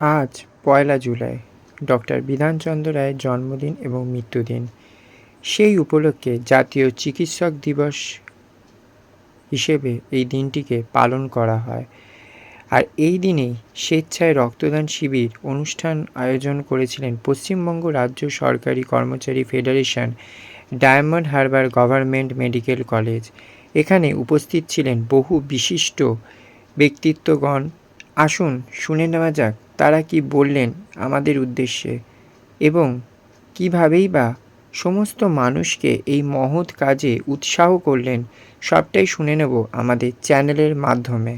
আজ পয়লা জুলাই, ডক্টর বিধানচন্দ্র রায়ের জন্মদিন এবং মৃত্যুদিন। সেই উপলক্ষে জাতীয় চিকিৎসক দিবস হিসেবে এই দিনটিকে পালন করা হয়। আর এই দিনেই স্বেচ্ছায় রক্তদান শিবির অনুষ্ঠান আয়োজন করেছিলেন পশ্চিমবঙ্গ রাজ্য সরকারি কর্মচারী federation Diamond Harbour government medical college. এখানে উপস্থিত ছিলেন বহু বিশিষ্ট ব্যক্তিত্বগণ। আসুন শুনে নেওয়া যাক তারা কি বললেন আমাদের উদ্দেশ্যে? এবং কিভাবেই বা সমস্ত মানুষকে এই মহৎ কাজে উৎসাহ করলেন, সবটাই শুনে নেব আমাদের চ্যানেলের মাধ্যমে।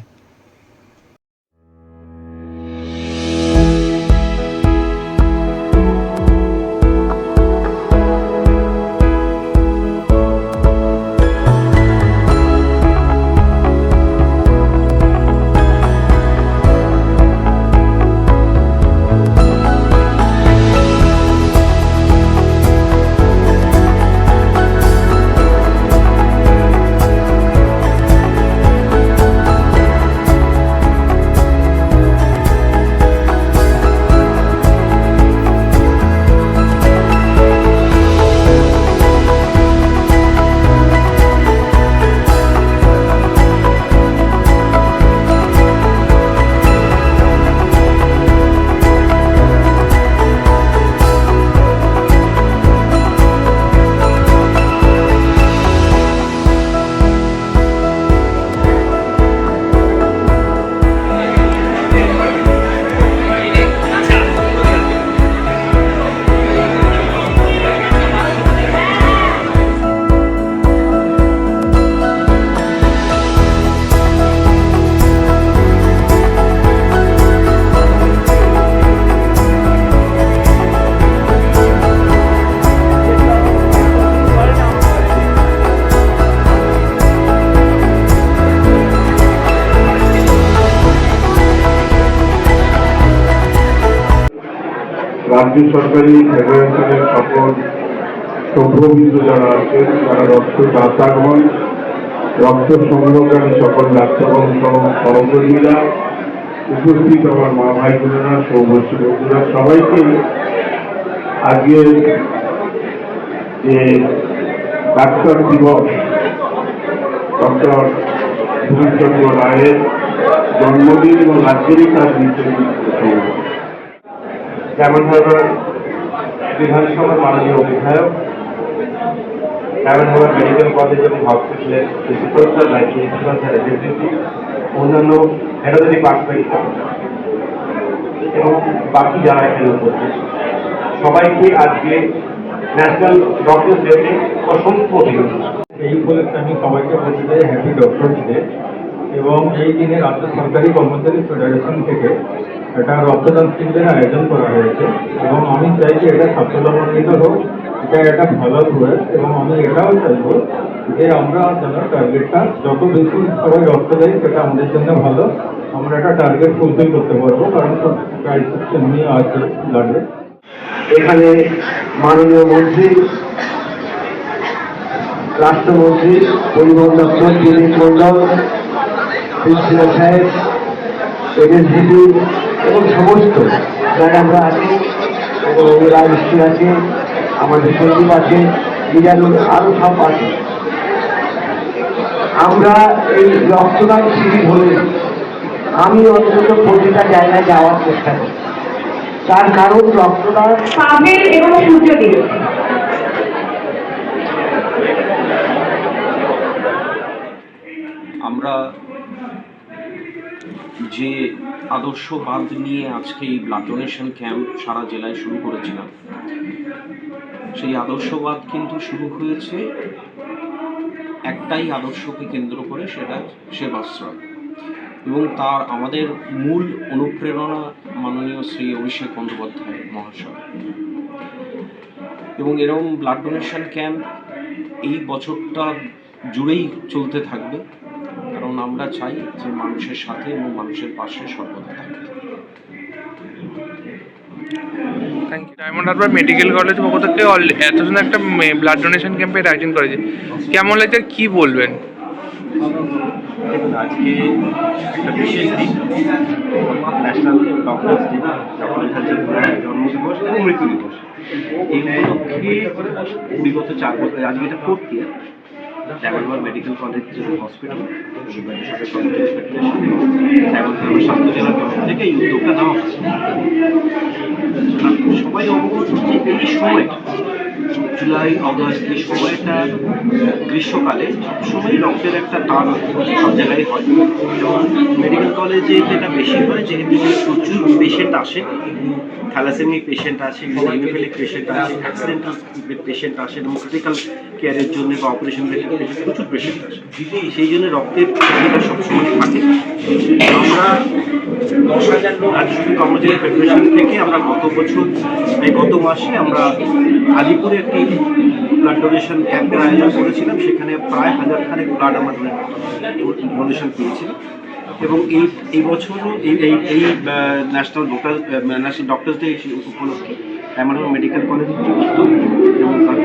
রাজ্য সরকারি ফেডারেশনের সকল সভ্যবৃন্দ যারা আছেন যারা রক্ত দাতাগণ রক্ত সংগ্রহকারী সকল ডাক্তারগণ সহ সহকর্মীরা, উপস্থিত আমার মা ভাই বোনেরা সৌবর্ষী বন্ধুরা, সবাইকে আজকে যে ডাক্তার দিবস, ডক্টর ভূমিচন্দ্র রায়ের জন্মদিন এবং রাজ্যেরই তার মৃত্যুদিন। যেমন ধরো বিধানসভার মাননীয় বিধায়ক যেমন ধরো মেডিকেল কলেজ এবং হসপিটালের প্রিন্সিপাল প্রিন্সিপাল স্যার এক্সিকিউটিভ অন্যান্য হেড ডিপার্টমেন্ট এবং বাকি যারা এখানে উপস্থিত, সবাইকে আজকে ন্যাশনাল ডক্টর ডেতে অসংখ্য অভিনন্দন। এই উপলক্ষে আমি সবাইকে বলতে চাই হ্যাপি ডক্টর ডে এবং এই দিনে রাজ্য সরকারি কর্মচারী ফেডারেশন থেকে একটা রক্তদান শিবিরের আয়োজন করা হয়েছে এবং আমি চাই যে এটা সাফল্যমণ্ডিত হোক, এটা একটা ভালো প্রয়াস এবং আমি এটাও চাইব যে আমরা যেন টার্গেটটা যত বেশি সবাই রক্ত দেয় সেটা আমাদের জন্য ভালো। আমরা একটা টার্গেট ফুলফিল করতে পারব, কারণ ক্রাইসিস এমনি আছে ব্লাডে এখানে মাননীয় মন্ত্রী, রাষ্ট্রমন্ত্রী, পরিবহন দপ্তর দিলীপ মন্ডল সাহেব, এনএসডিপি এবং সমস্ত যারা আমরা আছি এবং রাজশ্রী আছে আমাদের সন্দীপ আছে মিজানুর আরও সব আছে। আমরা এই রক্তদান শিবির হলে আমি অন্তত প্রতিটা জায়গায় যাওয়ার চেষ্টা করি। তার কারণ রক্তদান এবং সূর্যদেব। আমরা যে আদর্শবাদ নিয়ে আজকে এই ব্লাড ডোনেশন ক্যাম্প সারা জেলায় শুরু করেছিলাম। সেই আদর্শবাদ কিন্তু শুরু হয়েছে একটাই আদর্শকে কেন্দ্র করে, সেটা সেবাশ্রয় এবং তার আমাদের মূল অনুপ্রেরণা মাননীয় শ্রী অভিষেক বন্দ্যোপাধ্যায় মহাশয়। এবং এরকম ব্লাড ডোনেশন ক্যাম্প এই বছরটা জুড়েই চলতে থাকবে। কারণ আমরা চাই যে মানুষের সাথে এবং মানুষের পাশে সর্বদা থাকতে thank you Diamond Harbour medical college পক্ষ থেকে অল- এত সুন্দর একটা ব্লাড ডোনেশন ক্যাম্পের আয়োজন করেছে। কেমন লাগছে? কি বলবেন? দেখুন আজকে একটা বিশেষ দিন। ন্যাশনাল ডক্টরস ডে জন্মদিবস এবং মৃত্যু দিবস। এই উপলক্ষে কুড়ি বছর চার বছর আজকে এটা fourth year Diamond Harbour medical college hospital স্বাস্থ্য জেলার তরফ থেকে এই উদ্যোগটা নেওয়া সবাই অবগত এই সময়টা জুলাই অগস্ট এই সময়টা গ্রীষ্মকালে সবসময় রক্তের একটা টান সব জায়গায় হয় এবং মেডিকেল কলেজে যেটা বেশি হয় যেহেতু প্রচুর পেশেন্ট আসে থ্যালাসেমিক পেশেন্ট আছে হিমোফিলিক পেশেন্ট আছে অ্যাক্সিডেন্টাল পেশেন্ট আসে এবং ক্রিটিক্যাল কেয়ারের জন্য বা অপারেশন প্রচুর পেশেন্ট আসে। সেই জন্য রক্তের চাহিদা সবসময় থাকে আমরা দশ হাজার কর্মচারী ফেডারেশন থেকে আমরা গত বছর, এই গত মাসে আমরা আলিপুরে একটি ব্লাড ডোনেশন ক্যাম্পের আয়োজন করেছিলাম। সেখানে প্রায় হাজার খানেক ব্লাড আমরা ডোনেশন পেয়েছিলাম এবং এই এই বছরও এই এই এই national doctor national doctors day উপলক্ষে ডায়মন্ড মেডিকেল উদ্যোগ এবং তার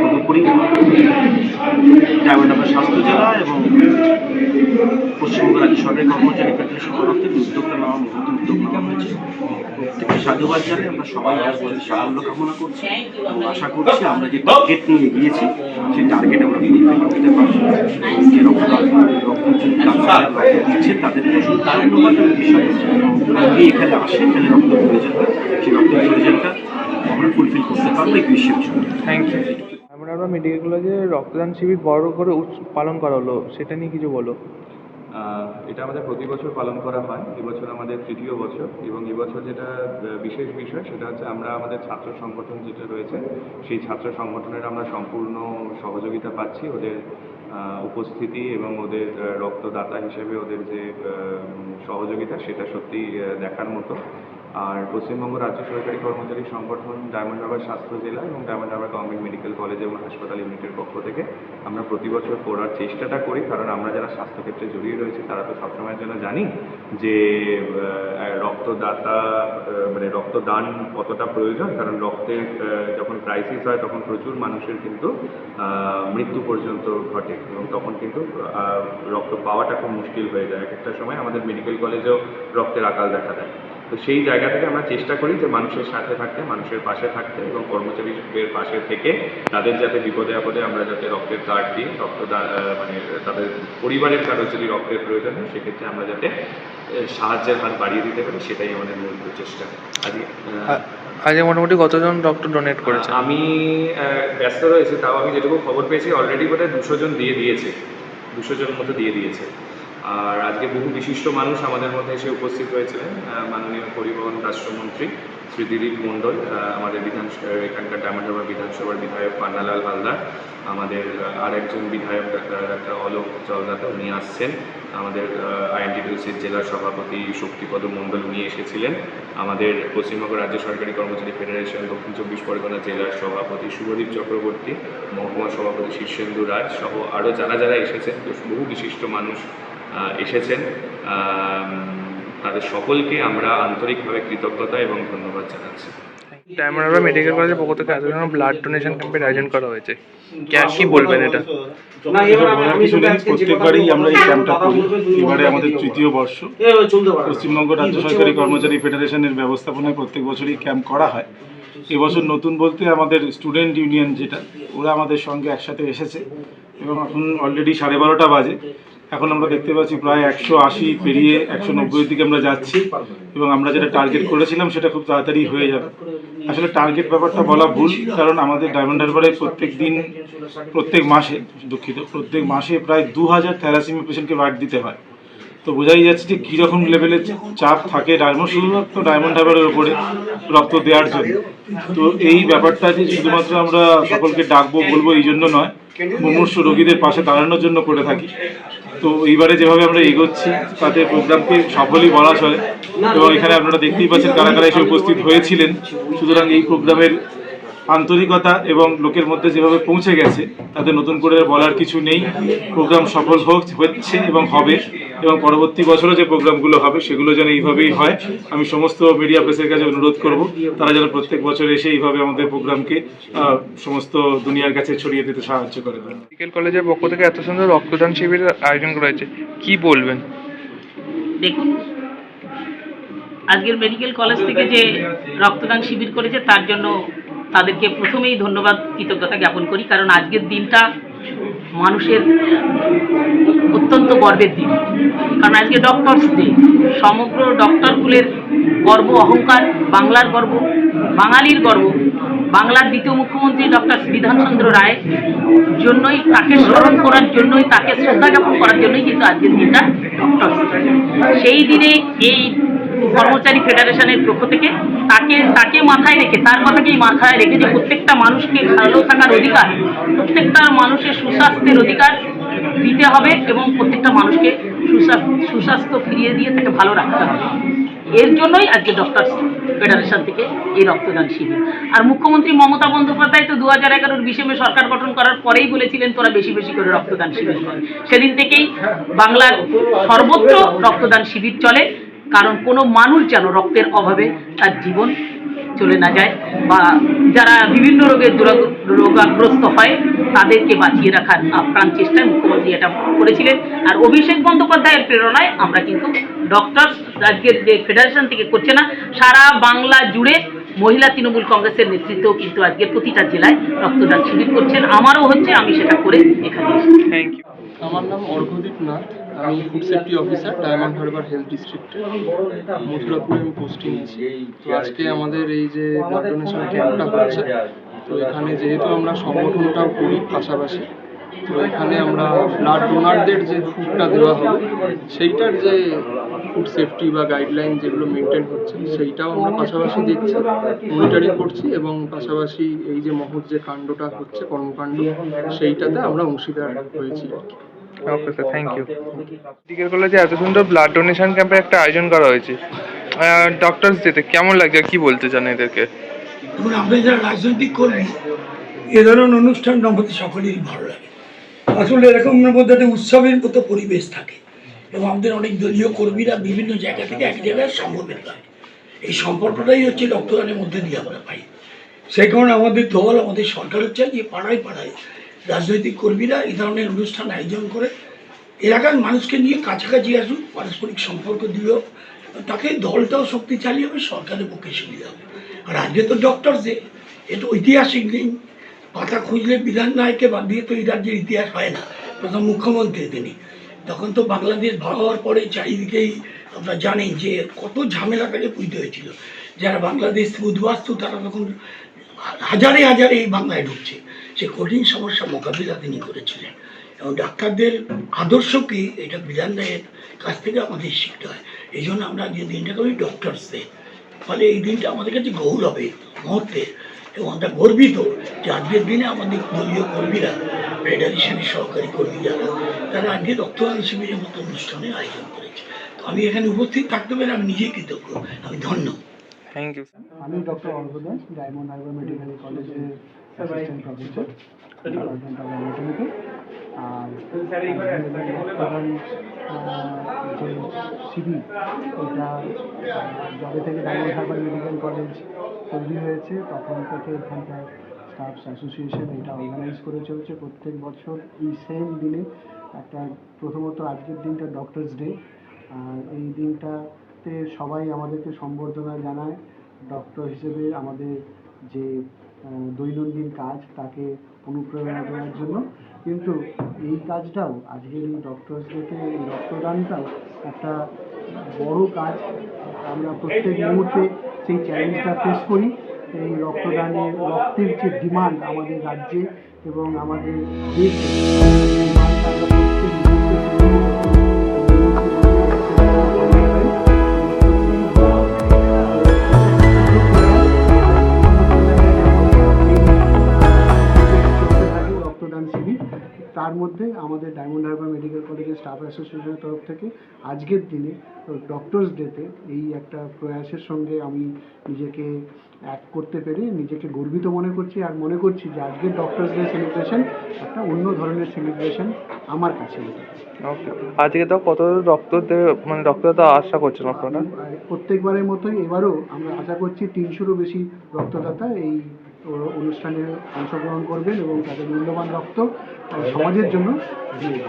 ডায়মন্ড স্বাস্থ্য জেলা এবং পশ্চিমবঙ্গ রাজ্য সরকারি কর্মচারী ফেডারেশন তরফ উদ্যোগটা নেওয়া নতুন উদ্যোগ নেওয়া হয়েছে। প্রত্যেককে সাধুবাদ জানাই আমরা সবাই সাফল্য কামনা করছি। এবং আশা করছি আমরা যে টার্গেট নিয়ে গিয়েছি, সেই টার্গেট আমরা ফুলফিল করতে পারব। যে তাদেরকে শুধু এবং বিষয় এখানে আসেন যাদের রক্ত প্রয়োজন হয়। সেই রক্ত প্রয়োজনটা আমরা ফুলফিল করতে পারব এই থ্যাংক ইউ ডায়মন্ড মেডিকেল কলেজে রক্তদান শিবির বড় করে পালন করা হলো। সেটা নিয়ে কিছু বলো। এটা আমাদের প্রতি বছর পালন করা হয়। এবছর আমাদের তৃতীয় বছর এবং এবছর যেটা বিশেষ বিষয় সেটা হচ্ছে আমরা আমাদের ছাত্র সংগঠন যেটা রয়েছে সেই ছাত্র সংগঠনের আমরা সম্পূর্ণ সহযোগিতা পাচ্ছি। ওদের উপস্থিতি এবং ওদের রক্তদাতা হিসেবে ওদের যে সহযোগিতা সেটা সত্যি দেখার মতো। আর পশ্চিমবঙ্গ রাজ্য সরকারি কর্মচারী সংগঠন ডায়মন্ড হারবার স্বাস্থ্য জেলা এবং Diamond Harbour government medical college এবং হাসপাতাল ইউনিটের পক্ষ থেকে আমরা প্রতি বছর করার চেষ্টাটা করি, কারণ আমরা যারা স্বাস্থ্যক্ষেত্রে জড়িয়ে রয়েছি তারা তো সবসময়ের জন্য জানি যে রক্তদাতা মানে রক্তদান কতটা প্রয়োজন, কারণ রক্তের যখন ক্রাইসিস হয় তখন প্রচুর মানুষের কিন্তু মৃত্যু পর্যন্ত ঘটে এবং তখন কিন্তু রক্ত পাওয়াটা খুব মুশকিল হয়ে যায়। এক একটা সময় আমাদের মেডিকেল কলেজেও রক্তের আকাল দেখা দেয়। তো সেই জায়গা থেকে আমরা চেষ্টা করি যে মানুষের সাথে থাকতে মানুষের পাশে থাকতে এবং কর্মচারীদের পাশে থেকে তাদের যাতে বিপদে আপদে আমরা যাতে রক্তের কার্ড দিই রক্ত মানে তাদের পরিবারের কারও যদি রক্তের প্রয়োজন হয় সেক্ষেত্রে আমরা যাতে সাহায্যের হাত বাড়িয়ে দিতে পারি সেটাই আমাদের মূল প্রচেষ্টা। আজকে আজকে মোটামুটি কতজন রক্ত ডোনেট করেছে আমি ব্যস্ত রয়েছি তাও আমি যেটুকু খবর পেয়েছি অলরেডি বোধহয় দুশো জন দিয়ে দিয়েছে। দুশো জন মতো দিয়ে দিয়েছে। আর আজকে বহু বিশিষ্ট মানুষ আমাদের মধ্যে এসে উপস্থিত হয়েছিলেন মাননীয় পরিবহন রাষ্ট্রমন্ত্রী শ্রী দিলীপ মণ্ডল আমাদের বিধান এখানকার ডায়মন্ডহারবার বিধানসভার বিধায়ক পান্নালাল হালদার আমাদের আহ, আরেকজন বিধায়ক ডাক্তার অলোক জলদাতা উনি আসছেন আমাদের আইএনটিডিউসির জেলা সভাপতি শক্তিপদ মণ্ডল উনি এসেছিলেন আমাদের পশ্চিমবঙ্গ রাজ্য সরকারি কর্মচারী ফেডারেশন দক্ষিণ চব্বিশ পরগনা জেলার সভাপতি শুভদীপ চক্রবর্তী মহকুমা সভাপতি শীর্ষেন্দু রাজ সহ আরও যারা যারা এসেছেন বহু বিশিষ্ট মানুষ এসেছেন। তাদের সকলকে আমরা আন্তরিকভাবে কৃতজ্ঞতা এবং ধন্যবাদ জানাচ্ছি। ডায়মন্ড মেডিকেল কলেজের পক্ষ থেকে ব্লাড ডোনেশন ক্যাম্পের আয়োজন করা হয়েছে। কে- কি বলবেন এটা? প্রত্যেকবারই আমরা এই ক্যাম্পটা করি। এবারে আমাদের তৃতীয় বর্ষ। পশ্চিমবঙ্গ রাজ্য সরকারি কর্মচারী ফেডারেশনের ব্যবস্থাপনায় প্রত্যেক বছরই ক্যাম্প করা হয়। এবছর নতুন বলতে আমাদের স্টুডেন্ট ইউনিয়ন যেটা ওরা আমাদের সঙ্গে একসাথে এসেছে। এবং এখন অলরেডি সাড়ে বারোটা বাজে। এখন আমরা দেখতে পাচ্ছি প্রায় একশো আশি পেরিয়ে একশো নব্বইয়ের দিকে আমরা যাচ্ছি এবং আমরা যেটা টার্গেট করেছিলাম সেটা খুব তাড়াতাড়ি হয়ে যাবে। আসলে টার্গেট ব্যাপারটা বলা ভুল, কারণ আমাদের ডায়মন্ড হারবারে প্রত্যেক দিন, প্রত্যেক মাসে, দুঃখিত, প্রত্যেক মাসে প্রায় দু হাজার থ্যালাসিমি পেশেন্টকে ব্লাড দিতে হয়। তো বোঝাই যাচ্ছে যে কীরকম লেভেলের চাপ থাকে ডায়মন্ড শুধুমাত্র ডায়মন্ড হারবারের উপরে রক্ত দেওয়ার জন্য। তো এই ব্যাপারটা যে শুধুমাত্র আমরা সকলকে ডাকবো, বলব, এই জন্য নয়, মুমূর্ষ রোগীদের পাশে দাঁড়ানোর জন্য করে থাকি। তো এইবারে যেভাবে আমরা এগোচ্ছি, তাতে প্রোগ্রামকে সফলই বলা চলে। এবং এখানে আপনারা দেখতেই পাচ্ছেন কারা কারা এসে উপস্থিত হয়েছিলেন। সুতরাং এই প্রোগ্রামের আন্তরিকতা এবং লোকের মধ্যে যেভাবে পৌঁছে গেছে, তাতে নতুন করে বলার কিছু নেই। প্রোগ্রাম সফল হোক, হচ্ছে এবং হবে। এবং পরবর্তী বছরও যে প্রোগ্রামগুলো হবে সেগুলো যেন এইভাবেই হয়। আমি সমস্ত মিডিয়া প্রেসের কাছে অনুরোধ করব তারা যেন প্রত্যেক বছর এসে এইভাবে আমাদের প্রোগ্রামকে আহ, সমস্ত দুনিয়ার কাছে ছড়িয়ে দিতে সাহায্য করে মেডিকেল কলেজের পক্ষ থেকে এত সুন্দর রক্তদান শিবিরের আয়োজন করা হয়েছে কি বলবেন? দেখুন আজকের মেডিকেল কলেজ থেকে যে রক্তদান শিবির করেছে তার জন্য তাদেরকে প্রথমেই ধন্যবাদ কৃতজ্ঞতা জ্ঞাপন করি। কারণ আজকের দিনটা মানুষের অত্যন্ত গর্বের দিন। কারণ আজকে ডক্টরস ডে সমগ্র ডক্টরগুলের গর্ব, অহংকার, বাংলার গর্ব, বাঙালির গর্ব। বাংলার দ্বিতীয় মুখ্যমন্ত্রী ডক্টর বিধানচন্দ্র রায় জন্যই তাকে স্মরণ করার জন্যই, তাকে শ্রদ্ধা জ্ঞাপন করার জন্যই কিন্তু আজকের দিনটা সেই দিনে এই কর্মচারী ফেডারেশনের পক্ষ থেকে তাকে তাকে মাথায় রেখে, তার কথাকেই মাথায় রেখে যে প্রত্যেকটা মানুষকে ভালো থাকার অধিকার, প্রত্যেকটা মানুষের সুস্বাস্থ্যের অধিকার দিতে হবে এবং প্রত্যেকটা মানুষকে সুস্বাস্থ্য ফিরিয়ে দিয়ে তাকে ভালো রাখতে হবে। এর জন্যই আজকে ডক্টর ফেডারেশন থেকে এই রক্তদান শিবির। আর মুখ্যমন্ত্রী মমতা বন্দ্যোপাধ্যায় তো দু হাজার এগারোর বিশে মে সরকার গঠন করার পরেই বলেছিলেন, তোরা বেশি বেশি করে রক্তদান শিবির কর। সেদিন থেকেই বাংলার সর্বত্র রক্তদান শিবির চলে, কারণ কোনো মানুষ যেন রক্তের অভাবে তার জীবন চলে না যায় বা যারা বিভিন্ন রোগের রোগাগ্রস্ত হয়, তাদেরকে বাঁচিয়ে রাখার আপ্রাণ চেষ্টায় মুখ্যমন্ত্রী এটা করেছিলেন। আর অভিষেক বন্দ্যোপাধ্যায়ের প্রেরণায় আমরা কিন্তু ডক্টর আজকের যে ফেডারেশন থেকে করছে না সারা বাংলা জুড়ে মহিলা তৃণমূল কংগ্রেসের নেতৃত্বেও কিন্তু আজকে প্রতিটা জেলায় রক্তদান শিবির করছেন। আমারও হচ্ছে আমি সেটা করে এখানে থ্যাংক ইউ আমার নাম অর্ঘদীপ নাথ আমি food safety officer Diamond Harbour health ডিস্ট্রিক্টে মথুরাপুরে আমি পোস্টিং নিয়েছি। তো আজকে আমাদের এই যে ব্লাড ডোনেশন ক্যাম্পটা হচ্ছে তো এখানে যেহেতু আমরা সংগঠনটাও করি পাশাপাশি তো এখানে আমরা ব্লাড ডোনারদের যে ফুডটা দেওয়া হবে সেইটার যে ফুড সেফটি বা গাইডলাইন যেগুলো মেনটেন হচ্ছে সেইটাও আমরা পাশাপাশি দেখছি মনিটরিং করছি এবং পাশাপাশি এই যে মহৎ যে কাণ্ডটা হচ্ছে কর্মকাণ্ড সেইটাতে আমরা অংশীদার হয়েছি okay sir thank you medical কলেজে এত সুন্দর ব্লাড ডোনেশন ক্যাম্পের একটা আয়োজন করা হয়েছে। ডক্টরস ডেতে কেমন লাগছে? কি বলতে চান এদেরকে? এবং আমরা যারা রাজনৈতিক কর্মী এ ধরনের অনুষ্ঠান আমাদের সকলেরই ভালো লাগে। আসলে এরকমের মধ্যে একটা উৎসবের মতো পরিবেশ থাকে। এবং আমাদের অনেক দলীয় কর্মীরা বিভিন্ন জায়গা থেকে এক জায়গায় সমবেত হয় এই সম্পর্কটাই হচ্ছে রক্তদানের মধ্যে দিয়ে আমরা পাই। সেই কারণে আমাদের দল, আমাদের সরকারের চাই যে পাড়ায় পাড়ায় রাজনৈতিক কর্মীরা এই ধরনের অনুষ্ঠান আয়োজন করে। এলাকার মানুষকে নিয়ে কাছাকাছি আসুক পারস্পরিক সম্পর্ক দিও তাকে দলটাও শক্তিশালী হবে, সরকারের পক্ষে সুবিধা হবে। আর আজকে তো ডক্টর যে এটা ঐতিহাসিক দিন। পাতা খুঁজলে বিধান নায়ককে বাদ দিয়ে তো এই রাজ্যের ইতিহাস হয় না। প্রথম মুখ্যমন্ত্রী তিনি। তখন তো বাংলাদেশ ভাগ হওয়ার পরে চারিদিকেই আমরা জানি যে কত ঝামেলা তাকে পুঁজতে হয়েছিল। যারা বাংলাদেশ উদ্বাস্তু, তারা তখন হাজারে হাজারে এই বাংলায় ঢুকছে। সে কঠিন সমস্যা মোকাবিলা তিনি করেছিলেন। এবং ডাক্তারদের আদর্শ কি, এটা বিধান রায়ের কাছ থেকে আমাদের শিখতে হয়। এই জন্য আমরা যে দিনটাকে করি ডক্টরস ডে ফলে এই দিনটা আমাদের কাছে গৌরবের মুহূর্তের এবং আমরা গর্বিত যে আজকের দিনে আমাদের দলীয় কর্মীরা ফেডারেশনের সহকারী কর্মী যারা তারা আজকে রক্তদান শিবিরের মতো অনুষ্ঠানের আয়োজন করেছে। তো আমি এখানে উপস্থিত থাকতে পেরে আমি নিজেই কৃতজ্ঞ। আমি ধন্য। থ্যাংক ইউ আমি ডক্টর অর্ঘ দাস ডায়মন্ড হারবার মেডিকেল কলেজের অ্যাসিস্ট্যান্ট প্রফেসর ডিপার্টমেন্ট অফ অ্যানাটমিতে আর রক্তদান, যে শিবির এটা যবে থেকে ডায়মন্ড হারবার মেডিকেল কলেজ তৈরি হয়েছে তখন থেকে এখানকার স্টাফস অ্যাসোসিয়েশন এটা অর্গানাইজ করে চলছে। প্রত্যেক বছর এই সেম দিনে একটা প্রথমত আজকের দিনটা ডক্টরস ডে আর এই দিনটাতে সবাই আমাদেরকে সম্বর্ধনা জানায়। ডক্টর হিসেবে আমাদের যে দৈনন্দিন কাজ তাকে অনুপ্রেরণা দেওয়ার জন্য। কিন্তু এই কাজটাও, আজকের এই ডক্টরস এই রক্তদানটাও একটা বড় কাজ। আমরা প্রত্যেক মুহূর্তে সেই চ্যালেঞ্জটা ফেস করি। এই রক্তদানের রক্তের যে ডিমান্ড আমাদের রাজ্যে এবং আমাদের দেশে মধ্যে আমাদের ডায়মন্ড হারবার মেডিকেল কলেজের স্টাফ অ্যাসোসিয়েশনের তরফ থেকে আজকের দিনে ডক্টরস ডেতে এই একটা প্রয়াসের সঙ্গে আমি নিজেকে এক করতে পেরে নিজেকে গর্বিত মনে করছি আর মনে করছি যে আজকের ডক্টরস ডে সেলিব্রেশন একটা অন্য ধরনের সেলিব্রেশন আমার কাছে আজকে তো কত রক্ত দেবে মানে রক্তদাতা আশা করছেন আপনারা? আর প্রত্যেকবারের মতোই এবারও আমরা আশা করছি তিনশোরও বেশি রক্তদাতা এই অনুষ্ঠানে অংশগ্রহণ করবেন এবং তাদের মূল্যবান রক্ত সমাজের জন্য দিয়ে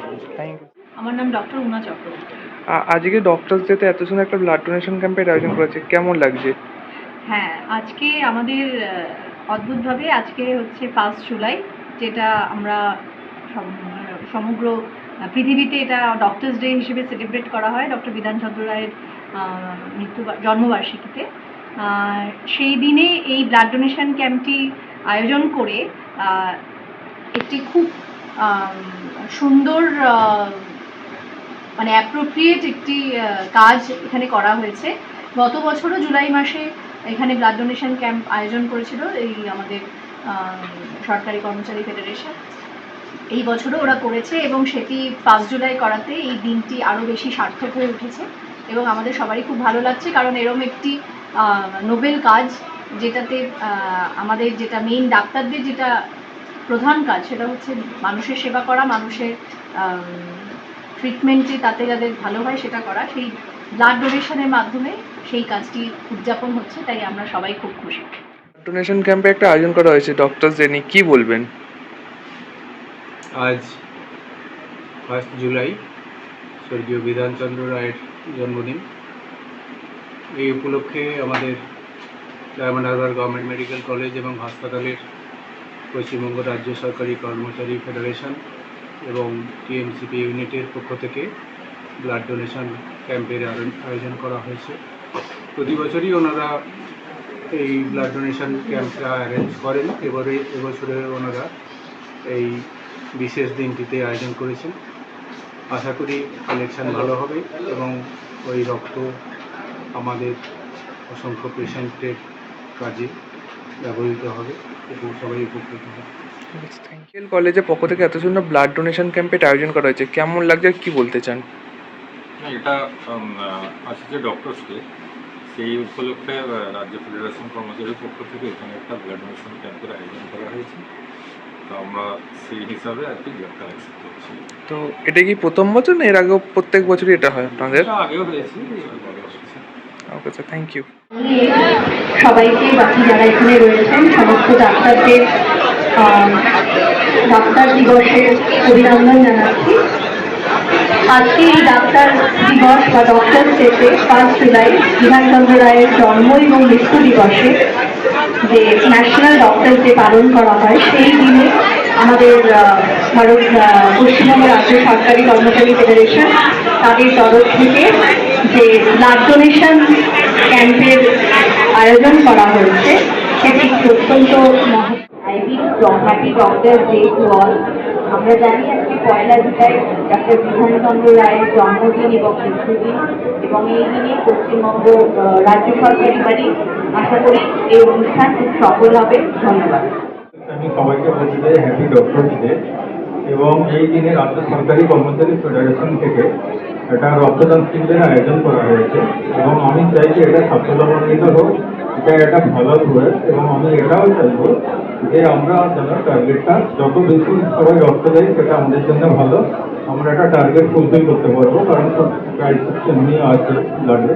আমার নাম ডক্টর উমা চক্রবর্তী। আজকে ডক্টরস ডেতে এত সুন্দর একটা ব্লাড ডোনেশন ক্যাম্পের আয়োজন করেছে কেমন লাগছে? হ্যাঁ আজকে আমাদের অদ্ভুতভাবে আজকে হচ্ছে ফার্স্ট জুলাই যেটা আমরা সমগ্র পৃথিবীতে এটা ডক্টরস ডে হিসেবে সেলিব্রেট করা হয় ডক্টর বিধানচন্দ্র রায়ের মৃত্যু জন্মবার্ষিকীতে। সেই দিনে এই ব্লাড ডোনেশন ক্যাম্পটি আয়োজন করে একটি খুব সুন্দর মানে অ্যাপ্রোপ্রিয়েট একটি কাজ এখানে করা হয়েছে। গত বছরও জুলাই মাসে এখানে ব্লাড ডোনেশন ক্যাম্প আয়োজন করেছিল এই আমাদের সরকারি কর্মচারী ফেডারেশন এই বছরও ওরা করেছে এবং সেটি পাঁচ জুলাই করাতে এই দিনটি আরও বেশি সার্থক হয়ে উঠেছে এবং আমাদের সবারই খুব ভালো লাগছে কারণ এরম একটি নোবেল কাজ যেটাতে আমাদের যেটা মেইন ডাক্তারদের যেটা প্রধান কাজ সেটা হচ্ছে মানুষের সেবা করা মানুষের ট্রিটমেন্টে তাতে যাদের ভালো হয় সেটা করা। সেই ব্লাড ডোনেশনের মাধ্যমে সেই কাজটি উদযাপন হচ্ছে তাই আমরা সবাই খুব খুশি। ডোনেশন ক্যাম্পে একটা আয়োজন করা হয়েছে ডক্টরস ডে নিয়ে কী বলবেন? আজ ফার্স্ট জুলাই স্বর্গীয় বিধানচন্দ্র রায়ের জন্মদিন। এই উপলক্ষে আমাদের Diamond Harbour government medical college এবং হাসপাতালের পশ্চিমবঙ্গ রাজ্য সরকারি কর্মচারী ফেডারেশন এবং টিএমসিপি ইউনিটের পক্ষ থেকে ব্লাড ডোনেশন ক্যাম্পের আয়োজন- করা হয়েছে। প্রতি বছরই ওনারা এই ব্লাড ডোনেশন ক্যাম্পটা অ্যারেঞ্জ করেন। এবারে এবছরে ওনারা এই বিশেষ দিনটিতে আয়োজন করেছেন। আশা করি কালেকশন ভালো হবে এবং ওই রক্ত আমাদের অসংখ্য পেশেন্টের কাজে ব্যবহৃত হবে এবং সবাই উপকৃত হবে। মেডিকেল কলেজের পক্ষ থেকে এত সুন্দর ব্লাড ডোনেশন ক্যাম্পের আয়োজন করা হয়েছে কেমন লাগছে আর কি বলতে চান? না, এটা আহ, যে ডক্টরস ডে সেই উপলক্ষে রাজ্য ফেডারেশন কর্মচারীর পক্ষ থেকে এখানে একটা ব্লাড ডোনেশন ক্যাম্পের আয়োজন করা হয়েছে। তো আমরা সেই হিসাবে আর কি ব্লাডটা অ্যাকসেপ্ট করছি। তো এটা কি প্রথম বছর না এর আগেও প্রত্যেক বছরই এটা হয় আপনাদের আগেও হয়েছে। ওকে স্যার থ্যাংক ইউ সবাইকে বাকি যারা এখানে রয়েছেন, সমস্ত ডাক্তারদের ডাক্তার দিবসের অভিনন্দন জানাচ্ছি। আজকে এই ডাক্তার দিবস বা ডক্টর ডেতে ফার্স্ট জুলাই বিধানচন্দ্র রায়ের জন্ম এবং মৃত্যু দিবসে যে ন্যাশনাল ডক্টর ডে পালন করা হয়, সেই দিনে আমাদের ভারত পশ্চিমবঙ্গ রাজ্য সরকারি কর্মচারী ফেডারেশন তাদের তরফ থেকে যে ব্লাড ডোনেশন ক্যাম্পের আয়োজন করা হয়েছে। সেটি অত্যন্ত I happy doctor day to আমরা জানি আজকে পয়লা জুলাই ডক্টর বিধানচন্দ্র রায়ের জন্মদিন এবং মৃত্যুদিন এবং এই দিনে পশ্চিমবঙ্গ রাজ্য সরকারি বাড়ি। আশা করি এই অনুষ্ঠান খুব সফল হবে। ধন্যবাদ। আমি সবাইকে বলতে চাই হ্যাপি ডক্টরস ডে এবং এই দিনে রাজ্য সরকারি কর্মচারী ফেডারেশন থেকে একটা রক্তদান শিবিরের আয়োজন করা হয়েছে এবং আমি চাই যে এটা সাফল্যমণ্ডিত হোক এটা একটা ভালো প্রয়াস এবং আমি এটাও চাইব যে আমরা যেন টার্গেটটা যত বেশি সবাই রক্ত দেয় সেটা আমাদের জন্য ভালো। আমরা একটা টার্গেট ফুলফিল করতে পারব কারণ ক্রাইসিস এমনি আছে ব্লাডে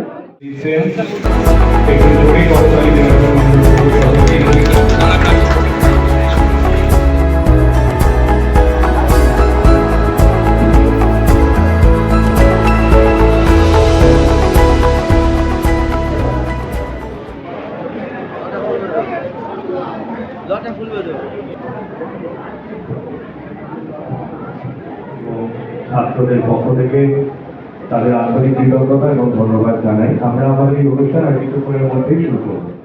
ছাত্রদের পক্ষ থেকে তাদের আন্তরিক কৃতজ্ঞতা এবং ধন্যবাদ জানাই। আমরা আমাদের এই অনুষ্ঠান আর কিছুক্ষণের মধ্যেই শুরু করব।